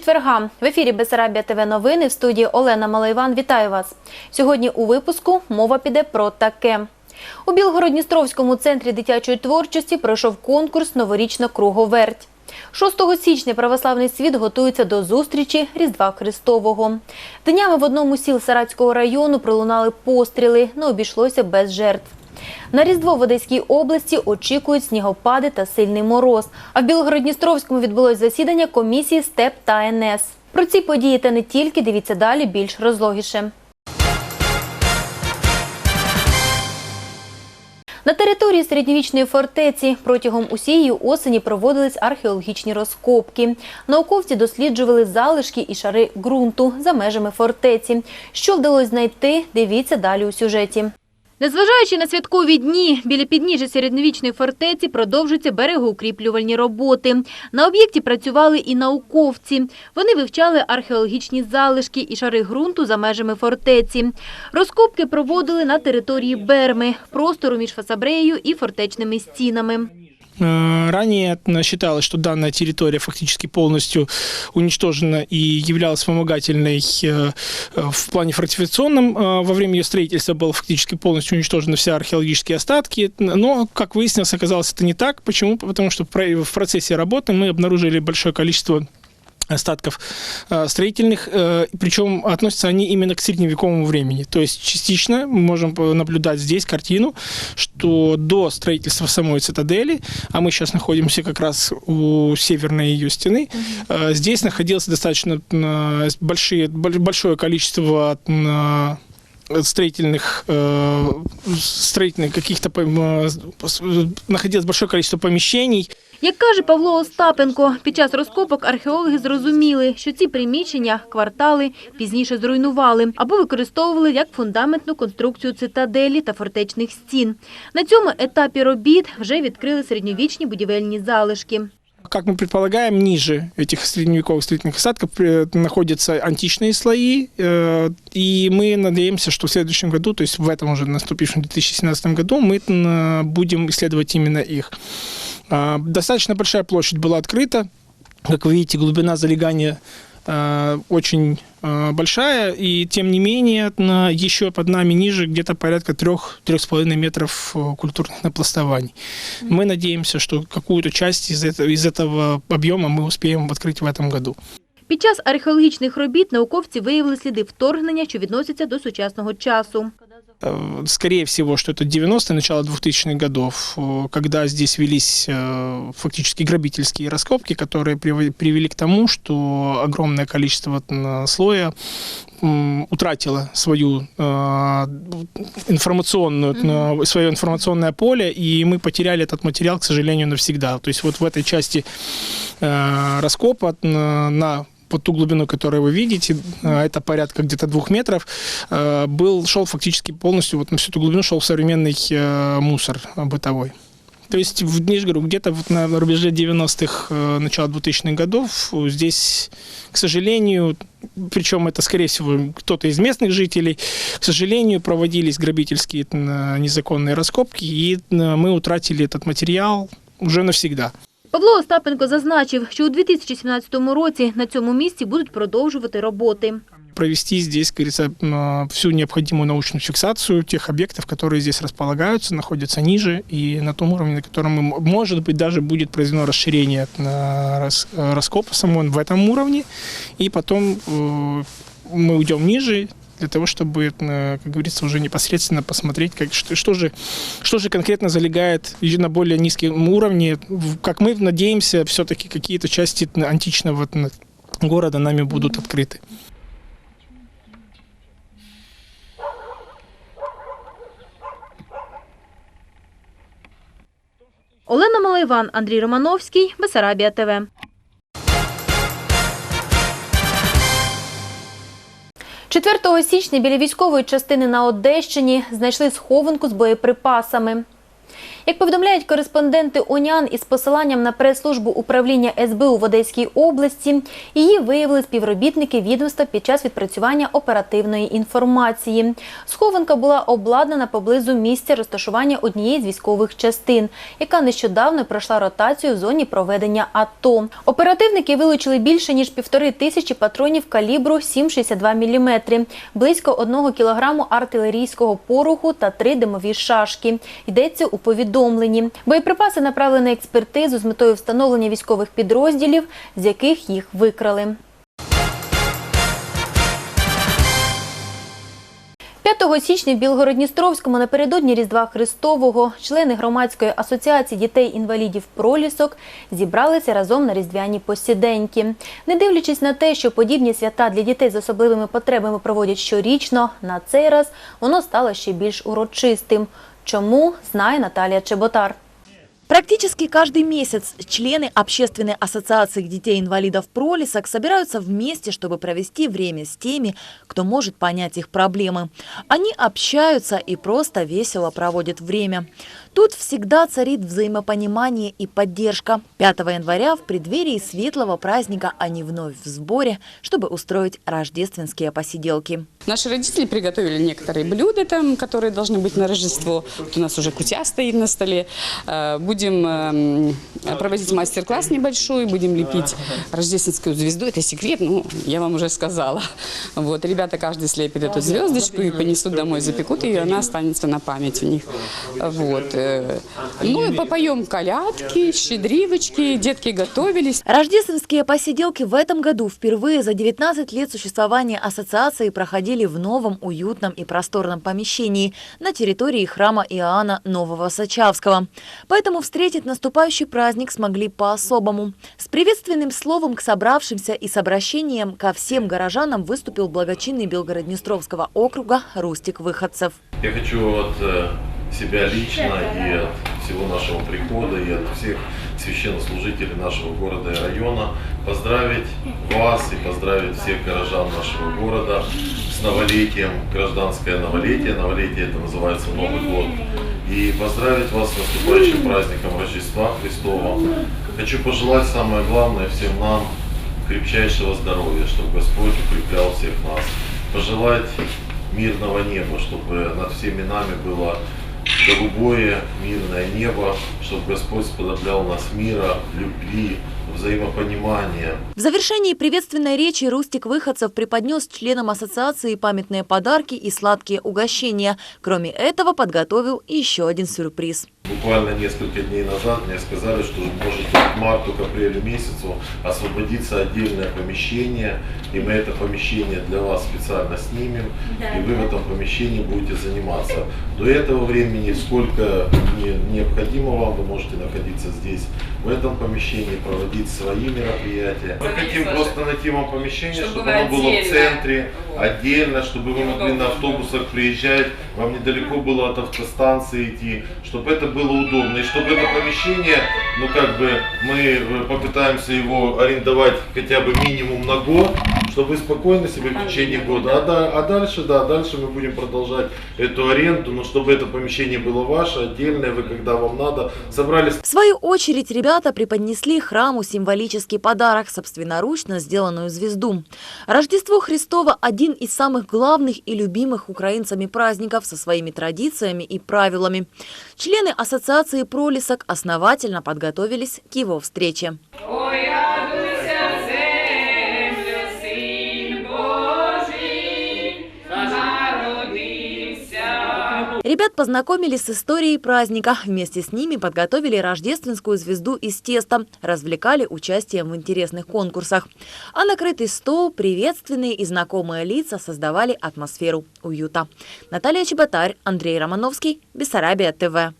четверга в ефірі Бесарабія ТВ новини в студії Олена Малайван. Вітаю вас. Сьогодні у випуску мова піде про таке. У Білгород-Дністровському центрі дитячої творчості пройшов конкурс Новорічна круговерть. 6 січня православний світ готується до зустрічі Різдва Христового. Днями в одному сіл Саратського району пролунали постріли, не обійшлося без жертв. На Різдво в Одеській області очікують снігопади та сильний мороз. А в Білгород-Дністровському відбулось засідання комісії СТЕП та НС. Про ці події та не тільки дивіться далі більш розлогіше. На території середньовічної фортеці протягом усієї осені проводились археологічні розкопки. Науковці досліджували залишки і шари ґрунту за межами фортеці. Що вдалося знайти, дивіться далі у сюжеті. Незважаючи на святкові дні, біля підніжжя середньовічної фортеці продовжуються берегоукріплювальні роботи. На об'єкті працювали і науковці. Вони вивчали археологічні залишки і шари ґрунту за межами фортеці. Розкопки проводили на території Берми, простору між Фасабреєю і фортечними стінами. Э, Ранее считалось, что данная территория фактически полностью уничтожена и являлась вспомогательной э, э, в плане фортификационном. Во время ее строительства было фактически полностью уничтожены все археологические остатки. Но, как выяснилось, оказалось это не так. Почему? Потому что в процессе работы мы обнаружили большое количество остатков э, строительных, э, причем относятся они именно к средневековому времени. То есть частично мы можем наблюдать здесь картину, что до строительства самой цитадели, а мы сейчас находимся как раз у северной ее стены, э, здесь находилось достаточно большие, боль- большое количество строительных, строительных каких-то находилось большое количество помещений, Як каже Павло Остапенко, під час розкопок археологи зрозуміли, що ці приміщення, квартали пізніше зруйнували або використовували як фундаментну конструкцію цитаделі та фортечних стін. На цьому етапі робіт вже відкрили середньовічні будівельні залишки. Как мы предполагаем, ниже этих средневековых строительных осадков э, находятся античные слои, э, и мы надеемся, что в следующем году, то есть в этом уже наступившем 2017 году, мы м, будем исследовать именно их. А, Достаточно большая площадь была открыта. Как вы видите, глубина залегания э, очень э, большая, и тем не менее на- еще под нами ниже где-то порядка 3-3,5 метров э, культурных напластований. Мы надеемся, что какую-то часть из этого, из этого объема мы успеем открыть в этом году. Під час археологічних робіт науковці виявили сліди вторгнення, що відносяться до сучасного часу. Э, Скорее всего, что это 90-е, начало 2000-х годов, э, когда здесь велись э, фактически грабительские раскопки, которые привели к тому, что огромное количество слоя м, утратило свою э, информационную, э, свое информационное поле, и мы потеряли этот материал, к сожалению, навсегда. То есть вот в этой части э, раскопа э, на под ту глубину, которую вы видите, э, это порядка где-то двух метров, э, был, шел фактически полностью, вот на всю эту глубину шел современный э, мусор бытовой. То есть, в, говорю, где-то вот на рубеже 90-х, э, начала 2000-х годов э, здесь, к сожалению, причем это, скорее всего, кто-то из местных жителей, к сожалению, проводились грабительские незаконные раскопки, и мы утратили этот материал уже навсегда. Павло Остапенко зазначив, що у 2017 році на цьому місці будуть продовжувати роботи. провести здесь, как говорится, м, всю необходимую научную фиксацию тех объектов, которые здесь располагаются, находятся ниже и на том уровне, на котором, мы, м- может быть, даже будет произведено расширение на рас- э, раскопа самого в этом уровне, и потом э, мы уйдем ниже для того, чтобы, э, как говорится, уже непосредственно посмотреть, как, что, что, же, что же конкретно залегает на более низком уровне. Как мы надеемся, все-таки какие-то части античного города нами будут открыты. Олена Малайван, Андрій Романовський, Бесарабія ТВ. Четвертого січня біля військової частини на Одещині знайшли схованку з боєприпасами. Як повідомляють кореспонденти ОНЯН із посиланням на прес-службу управління СБУ в Одеській області, її виявили співробітники відомства під час відпрацювання оперативної інформації. Схованка була обладнана поблизу місця розташування однієї з військових частин, яка нещодавно пройшла ротацію в зоні проведення АТО. Оперативники вилучили більше ніж півтори тисячі патронів калібру 7,62 мм, близько одного кілограму артилерійського пороху та три димові шашки. Йдеться у повідомленні. Боєприпаси направили на експертизу з метою встановлення військових підрозділів, з яких їх викрали. 5 січня в Білгородністровському напередодні Різдва Христового члени громадської асоціації дітей-інвалідів «Пролісок» зібралися разом на різдвяні посіденьки. Не дивлячись на те, що подібні свята для дітей з особливими потребами проводять щорічно, на цей раз воно стало ще більш урочистим. Чому знає Наталія Чеботар. Практически каждый месяц члены Общественной ассоциации детей-инвалидов «Пролисок» собираются вместе, чтобы провести время с теми, кто может понять их проблемы. Они общаются и просто весело проводят время. Тут всегда царит взаимопонимание и поддержка. 5 января в преддверии светлого праздника они вновь в сборе, чтобы устроить рождественские посиделки. Наши родители приготовили некоторые блюда, там, которые должны быть на Рождество. Вот у нас уже кутя стоит на столе. Э, Будем эм, проводить мастер-класс небольшой, будем лепить рождественскую звезду. Это секрет, ну, я вам уже сказала. Вот, ребята каждый слепит эту звездочку и понесут домой, запекут и она останется на память у них. Вот. Э, Ну и попоем колядки, щедривочки, детки готовились. Рождественские посиделки в этом году впервые за 19 лет существования ассоциации проходили в новом уютном и просторном помещении на территории храма Иоанна Нового Сачавского. Поэтому встретить наступающий праздник смогли по-особому. С приветственным словом к собравшимся и с обращением ко всем горожанам выступил благочинный Белгород-Днестровского округа Рустик Выходцев. Я хочу от э, себя лично и от всего нашего прихода и от всех священнослужителей нашего города и района поздравить вас и поздравить всех горожан нашего города с новолетием, гражданское новолетие. Новолетие это называется Новый год. И поздравить вас с наступающим праздником Рождества Христова. Хочу пожелать самое главное всем нам крепчайшего здоровья, чтобы Господь укреплял всех нас. Пожелать мирного неба, чтобы над всеми нами было голубое мирное небо, чтобы Господь сподоблял нас мира, любви, взаимопонимания. В завершении приветственной речи Рустик Выходцев преподнес членам ассоциации памятные подарки и сладкие угощения. Кроме этого, подготовил еще один сюрприз. Буквально несколько дней назад мне сказали, что может к марту, к апрелю месяцу освободится отдельное помещение, и мы это помещение для вас специально снимем, и вы в этом помещении будете заниматься. До этого времени, сколько не- необходимо вам, вы можете находиться здесь, в этом помещении, проводить свои мероприятия. Мы хотим просто найти вам помещение, Чтобы чтобы, оно было в отдельно. центре, Вот. отдельно, чтобы вы могли на автобусах приезжать, вам недалеко было от автостанции идти, чтобы это было удобно, и чтобы это помещение, ну как бы мы э, попытаемся его арендовать хотя бы минимум на год, чтобы вы спокойно себе в течение года. А, да- а дальше, да, дальше мы будем продолжать эту аренду, но чтобы это помещение было ваше, отдельное, вы когда вам надо, собрались В свою очередь ребята преподнесли храму символический подарок – собственноручно сделанную звезду. Рождество Христово – один из самых главных и любимых украинцами праздников со своими традициями и правилами. Члены ассоциации «Пролисок» основательно подготовились к его встрече. Ой, радуйся, Ребят познакомили с историей праздника. Вместе с ними подготовили рождественскую звезду из теста, развлекали участием в интересных конкурсах. А накрытый стол, приветственные и знакомые лица создавали атмосферу уюта. Наталья Чеботарь, Андрей Романовский, Бессарабия ТВ.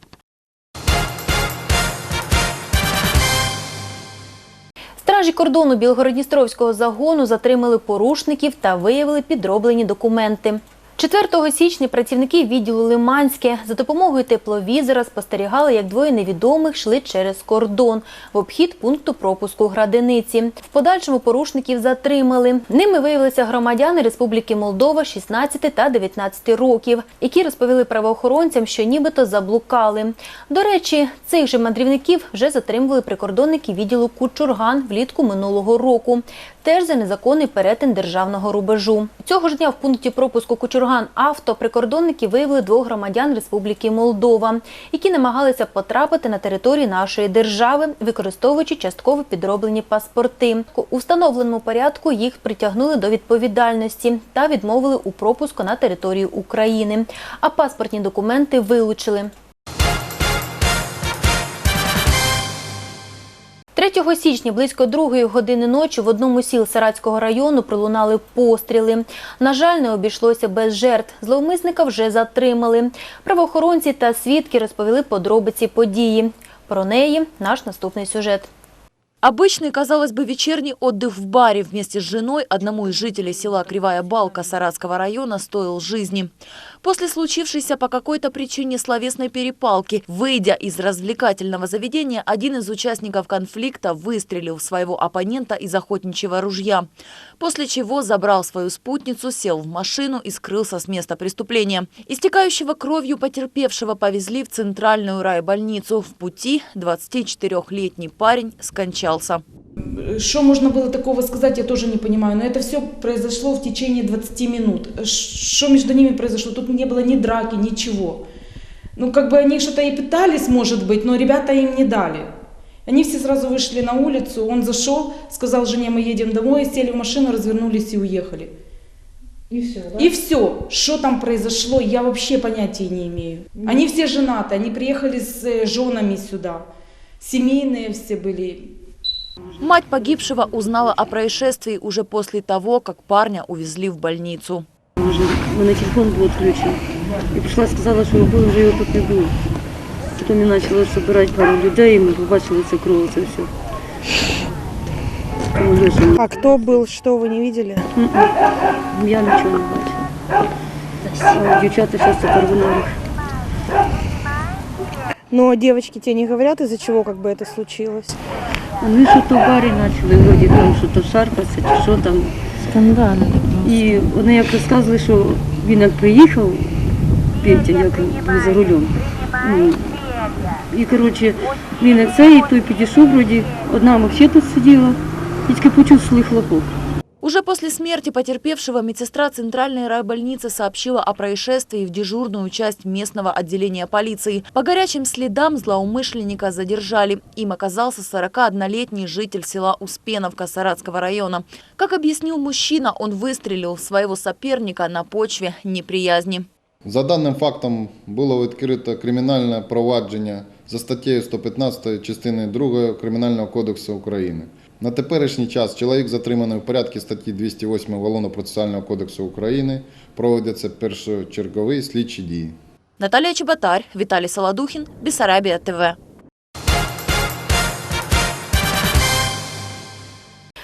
Стражі кордону Білгородністровського загону затримали порушників та виявили підроблені документи. 4 січня працівники відділу Лиманське за допомогою тепловізора спостерігали, як двоє невідомих йшли через кордон в обхід пункту пропуску Градиниці. В подальшому порушників затримали. Ними виявилися громадяни Республіки Молдова 16 та 19 років, які розповіли правоохоронцям, що нібито заблукали. До речі, цих же мандрівників вже затримували прикордонники відділу Кучурган влітку минулого року. Теж за незаконний перетин державного рубежу. Цього ж дня в пункті пропуску Кучурган авто прикордонники виявили двох громадян Республіки Молдова, які намагалися потрапити на територію нашої держави, використовуючи частково підроблені паспорти. У встановленому порядку їх притягнули до відповідальності та відмовили у пропуску на територію України. А паспортні документи вилучили. 3 січня близько другої години ночі в одному сіл Саратського району пролунали постріли. На жаль, не обійшлося без жертв. Зловмисника вже затримали. Правоохоронці та свідки розповіли подробиці події. Про неї наш наступний сюжет. Обычный, казалось бы, вечерний отдых в баре вместе с женой одному из жителей села Кривая Балка Саратского района стоил жизни. После случившейся по какой-то причине словесной перепалки, выйдя из развлекательного заведения, один из участников конфликта выстрелил в своего оппонента из охотничьего ружья, после чего забрал свою спутницу, сел в машину и скрылся с места преступления. Истекающего кровью потерпевшего повезли в центральную райбольницу. В пути 24-летний парень скончался. Что можно было такого сказать, я тоже не понимаю. Но это все произошло в течение 20 минут. Что между ними произошло? Тут не было ни драки, ничего. Ну, как бы они что-то и пытались, может быть, но ребята им не дали. Они все сразу вышли на улицу, он зашел, сказал жене, мы едем домой, сели в машину, развернулись и уехали. И все, да? И все, что там произошло, я вообще понятия не имею. Они все женаты, они приехали с э, женами сюда. Семейные все были. Мать погибшего узнала о происшествии уже после того, как парня увезли в больницу. Уже у мене телефон був відключений. І прийшла, сказала, що вбили, вже його тут не було. Потім я почала збирати пару людей, і ми побачили це кров, це все. Тому лежимо. А кто был, что вы не видели? Я нічого не бачила. А дівчата зараз тепер в норах. Но девочки тебе не говорят, из-за чего как бы это случилось? Вони що то в барі почали, вроді там що то шарпатися, чи що там. Скандали. І вони як розказували, що він як приїхав, Петя, як був за рулем. Ну, І коротше, він як цей, той підійшов вроді, одна взагалі тут сиділа, і тільки почув свій хлопок. Уже после смерти потерпевшего медсестра Центральной райбольницы сообщила о происшествии в дежурную часть местного отделения полиции. По горячим следам злоумышленника задержали. Им оказался 41-летний житель села Успеновка Саратского района. Как объяснил мужчина, он выстрелил в своего соперника на почве неприязни. За даним фактом було відкрито кримінальне провадження за статтею 115 частини 2 Кримінального кодексу України. На теперішній час чоловік затриманий в порядку статті 208 Уголовно-процесуального кодексу України. Проводяться першочергові слідчі дії. Наталья Чеботарь, Виталий Солодухин, Бессарабия ТВ.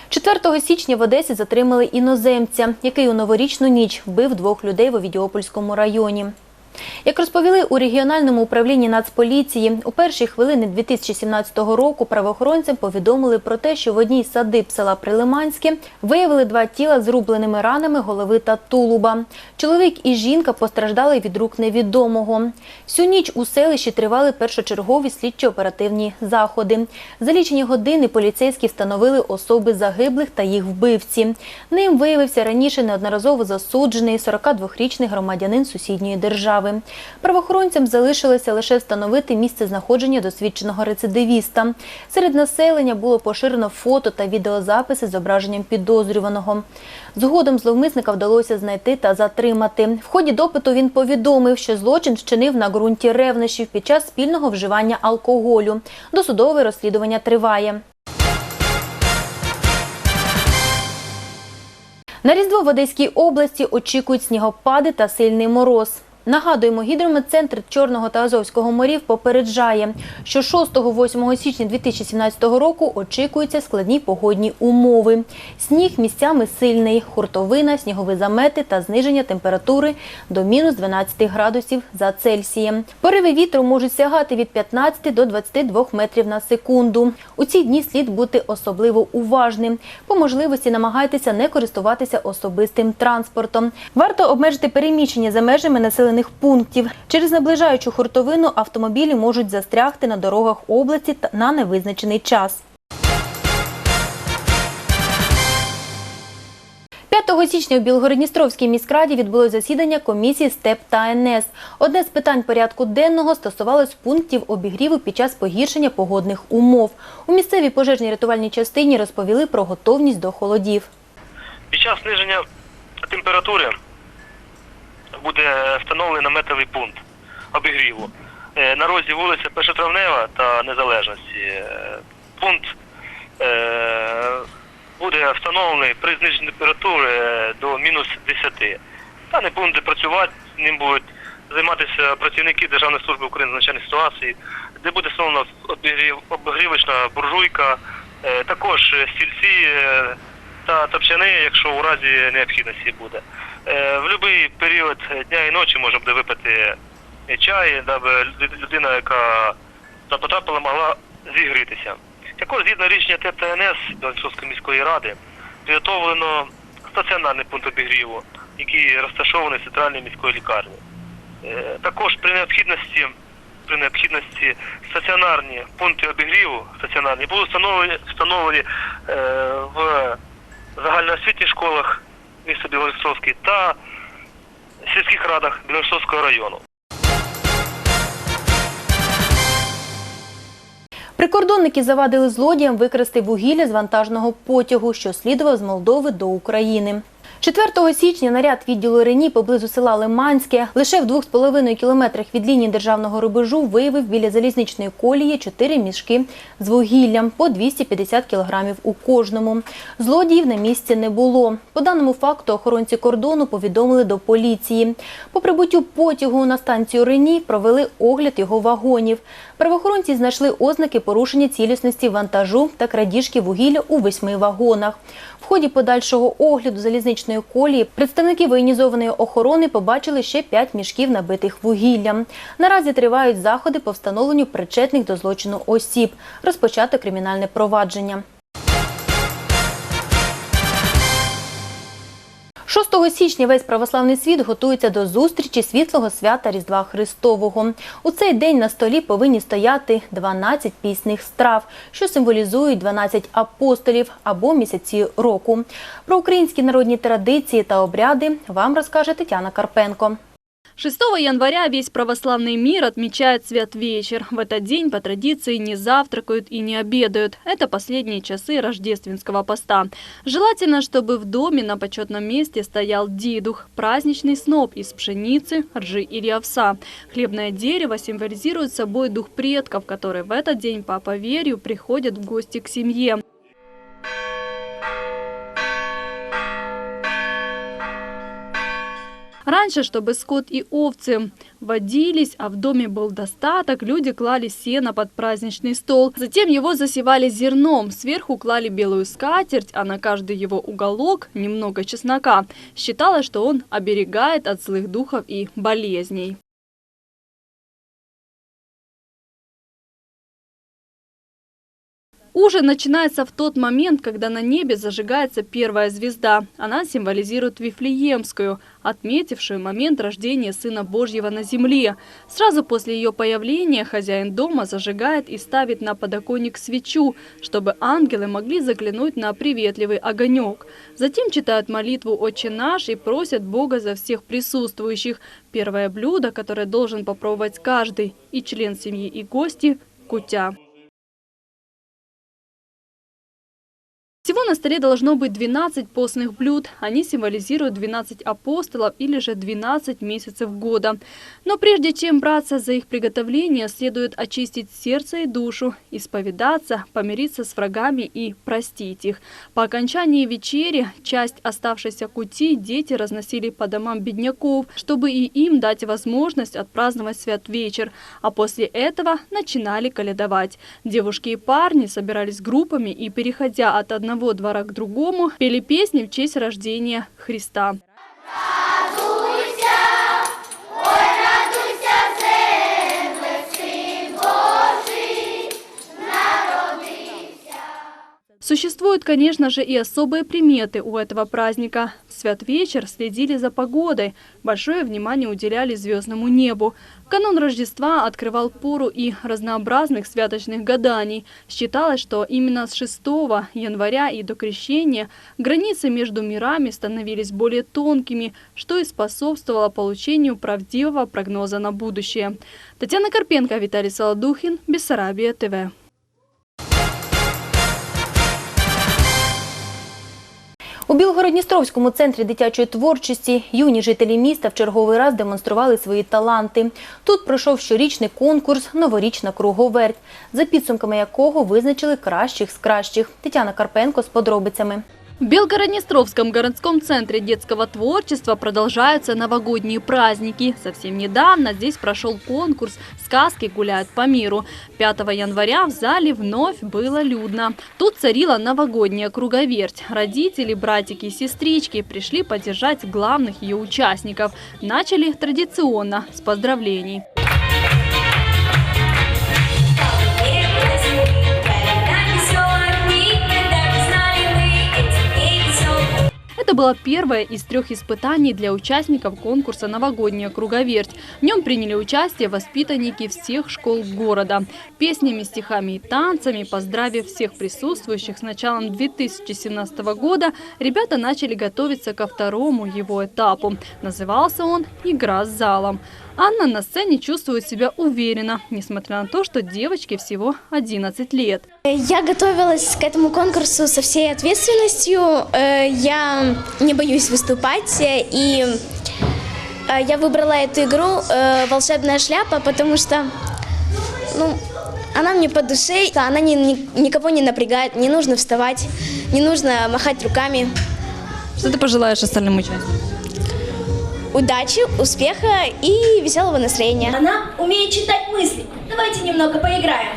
4 січня в Одесі затримали іноземця, який у новорічну ніч вбив двох людей в Овідіопольському районі. Як розповіли у регіональному управлінні Нацполіції, у перші хвилини 2017 року правоохоронцям повідомили про те, що в одній з садиб села Прилиманське виявили два тіла з зрубленими ранами голови та тулуба. Чоловік і жінка постраждали від рук невідомого. Всю ніч у селищі тривали першочергові слідчо-оперативні заходи. За лічені години поліцейські встановили особи загиблих та їх вбивці. Ним виявився раніше неодноразово засуджений 42-річний громадянин сусідньої держави. Правоохоронцям залишилося лише встановити місце знаходження досвідченого рецидивіста. Серед населення було поширено фото та відеозаписи з зображенням підозрюваного. Згодом зловмисника вдалося знайти та затримати. В ході допиту він повідомив, що злочин вчинив на ґрунті ревнощів під час спільного вживання алкоголю. Досудове розслідування триває. На Різдво в Одеській області очікують снігопади та сильний мороз. Нагадуємо, гідрометцентр Чорного та Азовського морів попереджає, що 6-8 січня 2017 року очікуються складні погодні умови. Сніг місцями сильний, хуртовина, снігові замети та зниження температури до мінус 12 градусів за Цельсієм. Пориви вітру можуть сягати від 15 до 22 метрів на секунду. У ці дні слід бути особливо уважним. По можливості намагайтеся не користуватися особистим транспортом. Варто обмежити переміщення за межами населених пунктів. Через наближаючу хуртовину автомобілі можуть застрягти на дорогах області на невизначений час. 5 січня у Білгородністровській міськраді відбулось засідання комісії СТЕП та НС. Одне з питань порядку денного стосувалось пунктів обігріву під час погіршення погодних умов. У місцевій пожежній рятувальній частині розповіли про готовність до холодів. Під час зниження температури буде встановлений наметовий пункт обігріву. Е, На розі вулиця Першотравнева та Незалежності. Е, Пункт е, буде встановлений при зниженні температури до мінус 10. Даний пункт де працювати, ним будуть займатися працівники Державної служби України з надзвичайних ситуацій, де буде встановлена обігрів- обігрівочна буржуйка, також стільці та топчани, якщо у разі необхідності буде. Е, В будь-який період дня і ночі можна буде випити чай, даби людина, яка потрапила, могла зігрітися. Також згідно рішення ТТНС Білорусської міської ради підготовлено стаціонарний пункт обігріву, який розташований в центральній міської лікарні. Е, Також при необхідності при необхідності стаціонарні пункти обігріву стаціонарні будуть встановлені, встановлені е, в загальноосвітніх школах міста Білорусовський та сільських радах Білорусовського району. Прикордонники завадили злодіям викрасти вугілля з вантажного потягу, що слідував з Молдови до України. 4 січня наряд відділу Рені поблизу села Лиманське лише в 2,5 кілометрах від лінії державного рубежу виявив біля залізничної колії чотири мішки з вугіллям по 250 кілограмів у кожному. Злодіїв на місці не було. По даному факту охоронці кордону повідомили до поліції. По прибуттю потягу на станцію Рені провели огляд його вагонів. Правоохоронці знайшли ознаки порушення цілісності вантажу та крадіжки вугілля у восьми вагонах. Ході подальшого огляду залізничної колії представники воєнізованої охорони побачили ще п'ять мішків набитих вугіллям. Наразі тривають заходи по встановленню причетних до злочину осіб. Розпочато кримінальне провадження. 6 січня весь православний світ готується до зустрічі світлого свята Різдва Христового. У цей день на столі повинні стояти 12 пісних страв, що символізують 12 апостолів або місяці року. Про українські народні традиції та обряди вам розкаже Тетяна Карпенко. 6 января весь православный мир отмечает свят-вечер. В этот день по традиции не завтракают и не обедают. Это последние часы рождественского поста. Желательно, чтобы в доме на почетном месте стоял дидух, праздничный сноп из пшеницы, ржи или овса. Хлебное дерево символизирует собой дух предков, которые в этот день по поверью приходят в гости к семье. Раньше, чтобы скот и овцы водились, а в доме был достаток, люди клали сено под праздничный стол. Затем его засевали зерном, сверху клали белую скатерть, а на каждый его уголок немного чеснока. Считалось, что он оберегает от злых духов и болезней. Ужин начинается в тот момент, когда на небе зажигается первая звезда. Она символизирует Вифлеемскую, отметившую момент рождения Сына Божьего на земле. Сразу после ее появления хозяин дома зажигает и ставит на подоконник свечу, чтобы ангелы могли заглянуть на приветливый огонек. Затем читают молитву «Отче наш» и просят Бога за всех присутствующих. Первое блюдо, которое должен попробовать каждый, и член семьи, и гости – кутя. Всего на столе должно быть 12 постных блюд. Они символизируют 12 апостолов или же 12 месяцев года. Но прежде чем браться за их приготовление, следует очистить сердце и душу, исповедаться, помириться с врагами и простить их. По окончании вечери часть оставшейся кути дети разносили по домам бедняков, чтобы и им дать возможность отпраздновать свят вечер. А после этого начинали каледовать. Девушки и парни собирались группами и, переходя от одного двора к другому, пели песни в честь рождения Христа. Существуют, конечно же, и особые приметы у этого праздника. В свят-вечер следили за погодой, большое внимание уделяли звездному небу. Канун Рождества открывал пору и разнообразных святочных гаданий. Считалось, что именно с 6 января и до крещения границы между мирами становились более тонкими, что и способствовало получению правдивого прогноза на будущее. Татьяна Карпенко, Виталий Солодухин, Бессарабия, ТВ. Білгородністровському центрі дитячої творчості юні жителі міста в черговий раз демонстрували свої таланти. Тут пройшов щорічний конкурс Новорічна круговерть, за підсумками якого визначили кращих з кращих. Тетяна Карпенко з подробицями. В Белгороднестровском городском центре детского творчества продолжаются новогодние праздники. Совсем недавно здесь прошел конкурс «Сказки гуляют по миру». 5 января в зале вновь было людно. Тут царила новогодняя круговерть. Родители, братики и сестрички пришли поддержать главных ее участников. Начали традиционно с поздравлений. Это было первое из трех испытаний для участников конкурса «Новогодняя круговерть». В нем приняли участие воспитанники всех школ города. Песнями, стихами и танцами, поздравив всех присутствующих с началом 2017 года, ребята начали готовиться ко второму его этапу. Назывался он «Игра с залом». Анна на сцене чувствует себя уверенно, несмотря на то, что девочке всего 11 лет. Я готовилась к этому конкурсу со всей ответственностью. Э, Я не боюсь выступать, э, и э, я выбрала эту игру «Волшебная шляпа», потому что ну, она мне по душе, она ни- ни- никого не напрягает, не нужно вставать, не нужно махать руками. Что ты пожелаешь остальным участникам? Удачи, успеха и веселого настроения. Она умеет читать мысли. Давайте немного поиграем.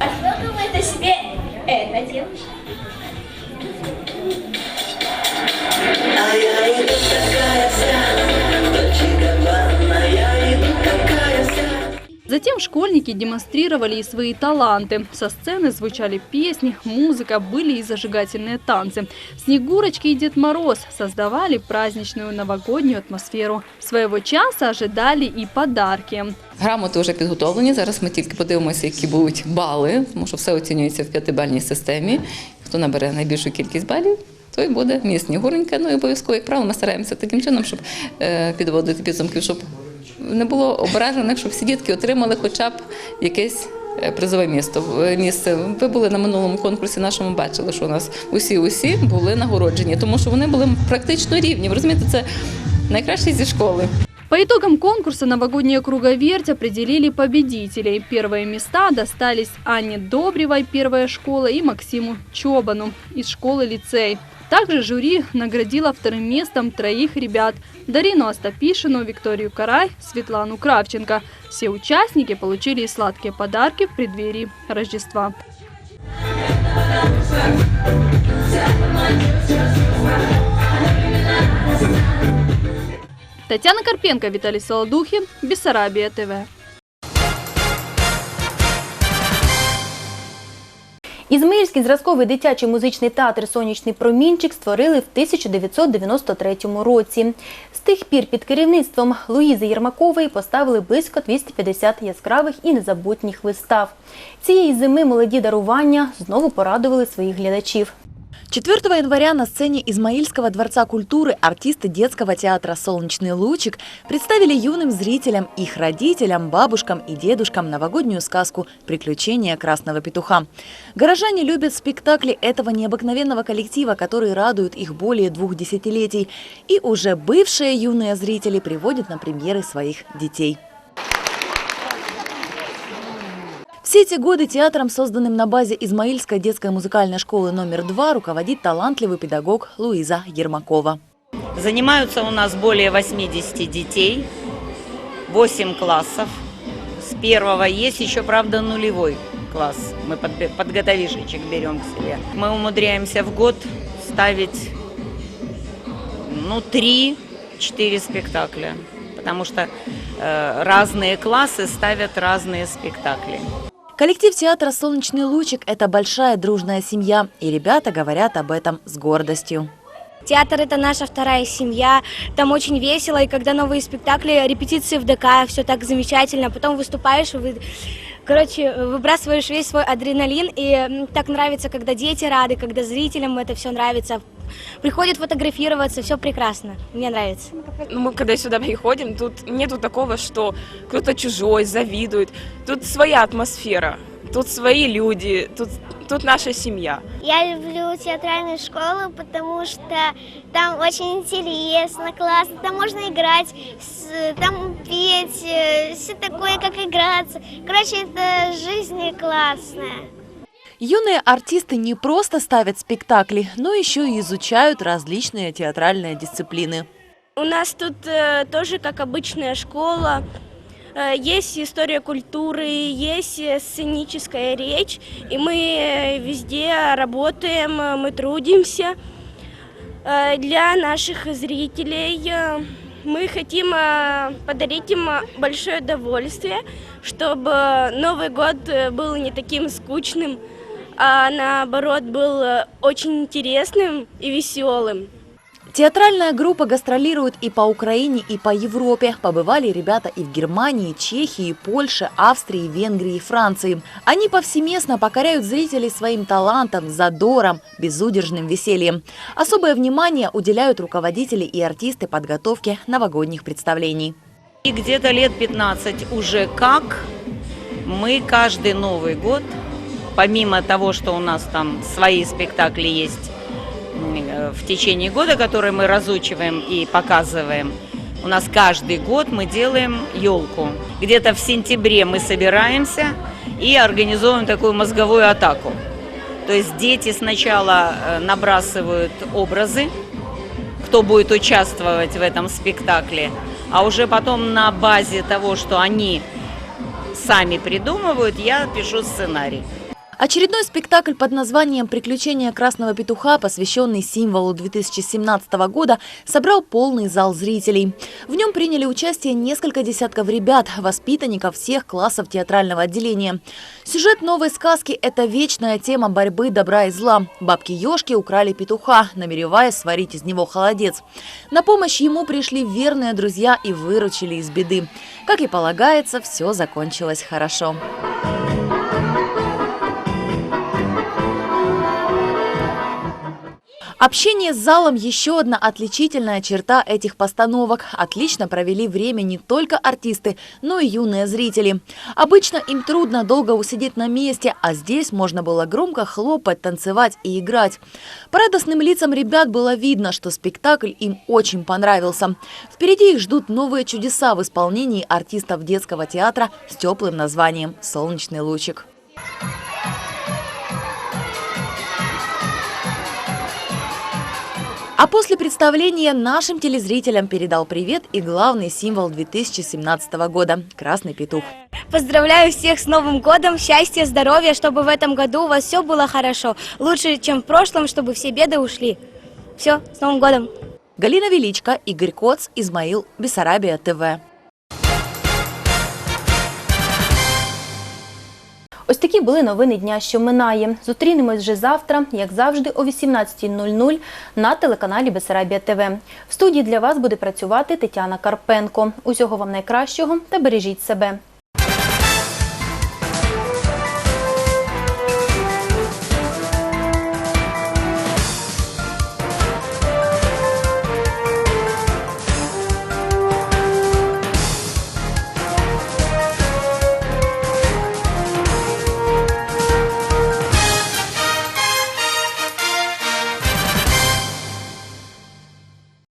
А что думает о себе эта девушка? Затем школьники демонстрировали и свои таланты. Со сцены звучали песни, музыка, были и зажигательные танцы. Снегурочки и Дед Мороз создавали праздничную новогоднюю атмосферу. Своего часа ожидали и подарки. Грамоти вже підготовлені. Зараз ми тільки подивимося, які будуть бали, тому що все оцінюється в п'ятибальній системі. Хто набере найбільшу кількість балів, той буде міс Снігуренька. Ну і обов'язково, як правило, ми стараємося таким чином, щоб е, підводити підсумки, щоб не було ображених, щоб всі дітки отримали хоча б якесь. е, Призове місто е, місце. Ви були на минулому конкурсі нашому, бачили, що у нас усі усі були нагороджені, тому що вони були практично рівні. Ви розумієте, це найкращі зі школи. По итогам конкурса «Новогодняя круговерть» определили победителей. Первые места достались Анне Добревой, первая школа, и Максиму Чобану из школы-лицей. Также жюри наградило вторым местом троих ребят – Дарину Остапишину, Викторию Карай, Светлану Кравченко. Все участники получили сладкие подарки в преддверии Рождества. Татьяна Карпенко, Виталий Солодухин, Бессарабия ТВ. Ізмаїльський зразковий дитячий музичний театр Сонячний промінчик створили в 1993 році. З тих пір під керівництвом Луїзи Єрмакової поставили близько 250 яскравих і незабутніх вистав. Цієї зими молоді дарування знову порадували своїх глядачів. 4 января на сцене Измаильского дворца культуры артисты детского театра «Солнечный лучик» представили юным зрителям, их родителям, бабушкам и дедушкам новогоднюю сказку «Приключения красного петуха». Горожане любят спектакли этого необыкновенного коллектива, которые радуют их более двух десятилетий. И уже бывшие юные зрители приводят на премьеры своих детей. Все эти годы театром, созданным на базе Измаильской детской музыкальной школы номер 2, руководит талантливый педагог Луиза Ермакова. Занимаются у нас более 80 детей, 8 классов. С первого есть еще, правда, нулевой класс. Мы под- подготовишечек берем к себе. Мы умудряемся в год ставить, ну, 3-4 спектакля. Потому что э, разные классы ставят разные спектакли. Коллектив театра «Солнечный лучик» – это большая дружная семья, и ребята говорят об этом с гордостью. Театр – это наша вторая семья, там очень весело, и когда новые спектакли, репетиции в ДК, все так замечательно, потом выступаешь, вы, короче, выбрасываешь весь свой адреналин, и так нравится, когда дети рады, когда зрителям это все нравится, приходят фотографироваться, все прекрасно, мне нравится. Ну, мы когда сюда приходим, тут нету такого, что кто-то чужой завидует. Тут своя атмосфера, тут свои люди, тут, тут наша семья. Я люблю театральную школу, потому что там очень интересно, классно, там можно играть, с- там петь, э, все такое, как играться. Короче, это жизнь классная. Юные артисты не просто ставят спектакли, но еще и изучают различные театральные дисциплины. У нас тут э, тоже, как обычная школа, э, есть история культуры, есть э, сценическая речь, и мы э, везде работаем, э, мы трудимся э, для наших зрителей. э, Мы хотим э, подарить им большое удовольствие, чтобы Новый год был не таким скучным, а наоборот был э, очень интересным и веселым. Театральная группа гастролирует и по Украине, и по Европе. Побывали ребята и в Германии, Чехии, Польше, Австрии, Венгрии, Франции. Они повсеместно покоряют зрителей своим талантом, задором, безудержным весельем. Особое внимание уделяют руководители и артисты подготовки новогодних представлений. И где-то лет 15 уже как мы каждый Новый год, помимо того, что у нас там свои спектакли есть э, в течение года, которые мы разучиваем и показываем, у нас каждый год мы делаем елку. Где-то в сентябре мы собираемся и организуем такую мозговую атаку. То есть дети сначала э, набрасывают образы, кто будет участвовать в этом спектакле, а уже потом на базе того, что они сами придумывают, я пишу сценарий. Очередной спектакль под названием «Приключения красного петуха», посвященный символу 2017 года, собрал полный зал зрителей. В нем приняли участие несколько десятков ребят, воспитанников всех классов театрального отделения. Сюжет новой сказки – это вечная тема борьбы добра и зла. Бабки-ешки украли петуха, намереваясь сварить из него холодец. На помощь ему пришли верные друзья и выручили из беды. Как и полагается, все закончилось хорошо. Общение с залом – еще одна отличительная черта этих постановок. Отлично провели время не только артисты, но и юные зрители. Обычно им трудно долго усидеть на месте, а здесь можно было громко хлопать, танцевать и играть. По радостным лицам ребят было видно, что спектакль им очень понравился. Впереди их ждут новые чудеса в исполнении артистов детского театра с теплым названием «Солнечный лучик». А после представления нашим телезрителям передал привет и главный символ 2017 года – красный петух. Поздравляю всех с Новым годом, счастья, здоровья, чтобы в этом году у вас все было хорошо. Лучше, чем в прошлом, чтобы все беды ушли. Все, с Новым годом! Галина Величко, Игорь Коц, Измаил, Бессарабия, ТВ. Ось такі були новини дня, що минає. Зустрінемось вже завтра, як завжди, о 18.00 на телеканалі Бесарабія ТВ. В студії для вас буде працювати Тетяна Карпенко. Усього вам найкращого та бережіть себе.